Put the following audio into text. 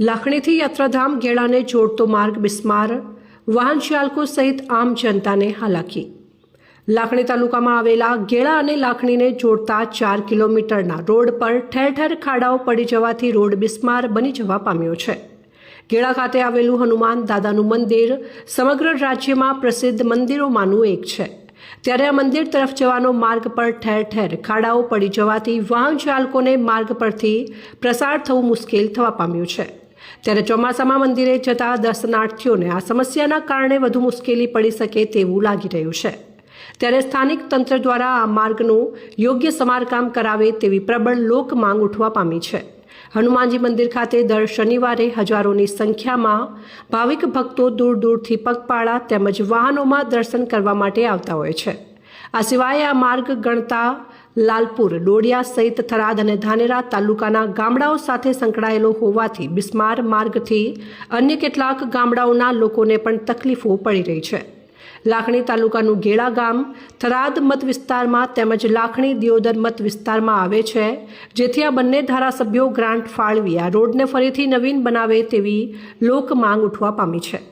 લાખણીથી યાત્રાધામ ગેળાને જોડતો માર્ગ બિસ્માર, વાહન ચાલકો સહિત આમ જનતાને હાલાકી. લાખણી તાલુકામાં આવેલા ગેળા અને લાખણીને જોડતા ચાર કિલોમીટરના રોડ પર ઠેર ઠેર ખાડાઓ પડી જવાથી રોડ બિસ્માર બની જવા પામ્યો છે. ગેળા ખાતે આવેલું હનુમાન દાદાનું મંદિર સમગ્ર રાજ્યમાં પ્રસિદ્ધ મંદિરોમાંનું એક છે. ત્યારે આ મંદિર તરફ જવાનો માર્ગ પર ઠેર ઠેર ખાડાઓ પડી જવાથી વાહન ચાલકોને માર્ગ પરથી પ્રસાર થવું મુશ્કેલ થવા પામ્યું છે. ત્યારે ચોમાસામાં મંદિરે જતા દર્શનાર્થીઓને આ સમસ્યાના કારણે વધુ મુશ્કેલી પડી શકે તેવું લાગી રહ્યું છે. ત્યારે સ્થાનિક તંત્ર દ્વારા આ માર્ગનું યોગ્ય સમારકામ કરાવે તેવી પ્રબળ લોક માંગ ઉઠવા પામી છે. હનુમાનજી મંદિર ખાતે દર શનિવારે હજારોની સંખ્યામાં ભાવિક ભક્તો દૂર દૂરથી પગપાળા તેમજ વાહનોમાં દર્શન કરવા માટે આવતા હોય છે. આ સિવાય આ માર્ગ ગણતા લાલપુર, ડોડિયા સહિત થરાદ અને ધાનેરા તાલુકાના ગામડાઓ સાથે સંકળાયેલો હોવાથી બિસ્માર માર્ગથી અન્ય કેટલાક ગામડાઓના લોકોને પણ તકલીફો પડી રહી છે. લાખણી તાલુકાનું ગેળા ગામ થરાદ મત વિસ્તારમાં તેમજ લાખણી દિયોદર મત વિસ્તારમાં આવે છે, જેથી આ બંને ધારાસભ્યો ગ્રાન્ટ ફાળવી આ રોડને ફરીથી નવીન બનાવે તેવી લોક માંગ ઉઠવા પામી છે.